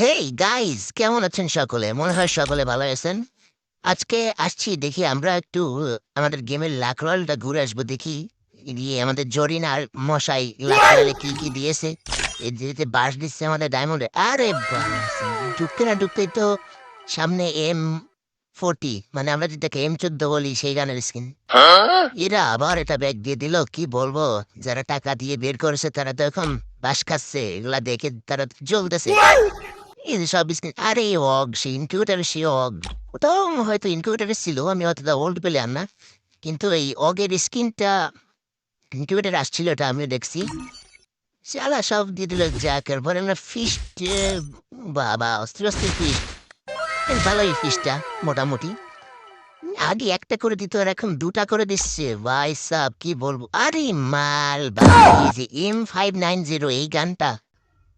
Hey guys কেমন আছেন সকলে? মনে হয় সকলে ভালো আছেন? আজকে আসছি দেখি আমরা একটু, আমাদের গেমের লাকরলটা ঘুরে আসব দেখি। গিয়ে আমাদের জরিনার মশাই লাকরলে কি কি দিয়েছে। এই যে বাস দিচ্ছে আমাদের ডায়মন্ডে আরে ঢুকতে না ঢুকতেই তো সামনে এম ফোরটি মানে আমরা যেটাকে এম চোদ্দ বলি সেই গানের স্কিন এরা আবার এটা ব্যাগ দিয়ে দিল, কি বলব? যারা টাকা দিয়ে বের করেছে তারা তো এখন বাস খাচ্ছে, এগুলা দেখে তারা জ্বলতেছে। সব স্কিন আরে অগ সে ইনকিউটার সে অগ ওটাও হয়তো ইনকিউটারে ছিল আমি অতটা ওল্ড প্লেয়ার না কিন্তু এই অগের স্কিনটা ইনকিউটার আসছিল এটা আমিও দেখছি সালা সব দিয়ে দিল জ্যাকের পরে আমরা ফিশ বাবা অস্থির অস্থির ফিশ ভালোই ফিশটা মোটামুটি আগে একটা করে দিত আর এখন দুটা করে দিচ্ছে ভাই সাব কি বলব আরে মাল ভাই যে এম ফাইভ নাইন জিরো এই গানটা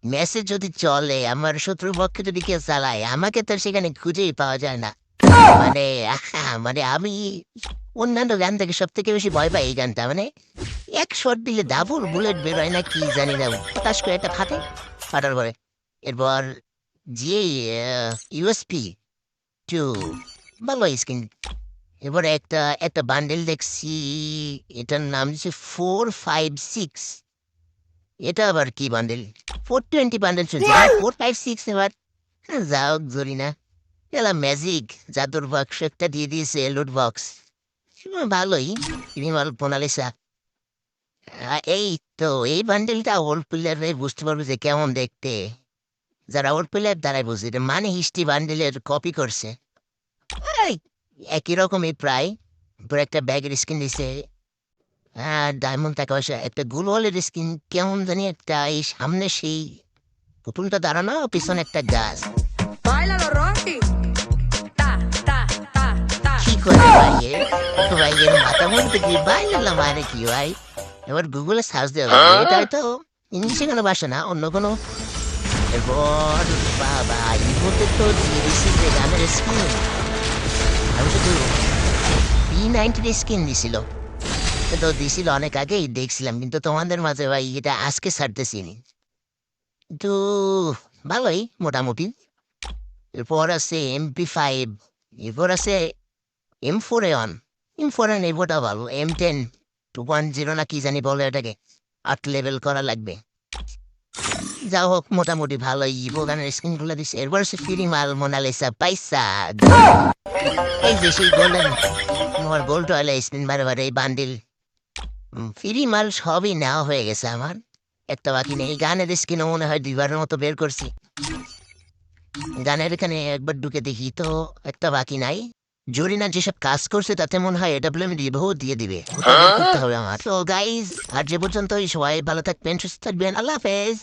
মেসেজ যদি চলে, আমার শত্রুর পক্ষে যদি কেউ চালায়, আমাকে তো সেখানে খুঁজেই পাওয়া যায় না। মানে মানে আমি অন্যান্য গান থেকে সব থেকে বেশি ভয় পাই এই গানটা মানে এক শট দিলে ডাবল বুলেট বেরোয় না কি জানি না, হতাশ করে একটা ফাটে, ফাটার পরে। এরপর যে ইউএসপি টু ভালো স্কিন এবার একটা একটা বান্ডেল দেখছি, এটার নাম হচ্ছে ফোর ফাইভ সিক্স এটা আবার কি বান্ডেল ফোর টোয়েন্টি বান্ডেল চলছে। ফোর ফাইভ সিক্স এবার হ্যাঁ, যাও জরি না। এলা ম্যাজিক জাদুর বাক্স একটা দিয়ে দিয়েছে লুট বক্স ভালোই বিমল আহ, এই তো এই বান্ডেলটা ওল্ড প্লেয়ারে বুঝতে পারবে যে কেমন দেখতে। যারা ওল্ড প্লেয়ার তারাই বুঝবে এটা মানে হিস্ট্রি বান্ডেলের কপি করছে। একই রকমই প্রায়। একটা ব্যাগের স্কিন দিছে। হ্যাঁ ডায়মন্ড টাকা পয়সা একটা গুলওয়ালের স্কিন কেমন জানি একটা এই সামনে সেই পুতুলটা দাঁড়ানো পিছনে একটা গাছ। Báilalo, Rocky. Ta, ta, ta, ta. কি করে ভাইয়ের ভাইয়ের মাথা মধ্যে কি? বাইরে কি ভাই? এবার গুগলে সার্চ দেওয়া লাগবে এটা হয়তো ইংলিশে কোনো ভাষা না অন্য কোনো। এরপর বাবা তো জিরিসি যে গানের স্কিন আমি শুধু পি নাইনটির স্কিন দিছিল। এ তো দিছিল অনেক আগেই, দেখছিলাম। কিন্তু তোমাদের মাঝে ভাই এটা আজকে ছাড়তেছি কিন্তু ভালোই, মোটামুটি। এরপর আছে এমপি ফাইভ এরপর আছে M four one M four N এবোটা ভালো। M ten two point zero না কি জানি বলে এটাকে আট লেভেল করা লাগবে। যা হোক, মোটামুটি ভালো ইভো গানের স্ক্রিনগুলো দিচ্ছে এরপর সে ফিরি মাল মোনালিসা, পাইসা এই যে সেই গোল্ডেন তোমার গোল্ড অয়েল স্ক্রিন বারে বারে এই বান্ডিল ফ্রি মাল সবই নেওয়া হয়ে গেছে আমার। একটা বাকি নেই। গানের স্ক্রিনও মনে হয় দুইবারের মতো বের করছি। গানের এখানে একবার ঢুকে দেখি তো একটা বাকি নাই। জরিনা যেসব কাজ করছে তাতে মনে হয় এটা বলে আমি রিভিউ দিয়ে দিবে। করতে হবে আমার। তো গাইজ আর যে পর্যন্ত সবাই ভালো থাকবেন সুস্থ থাকবেন। আল্লাহ হাফেজ।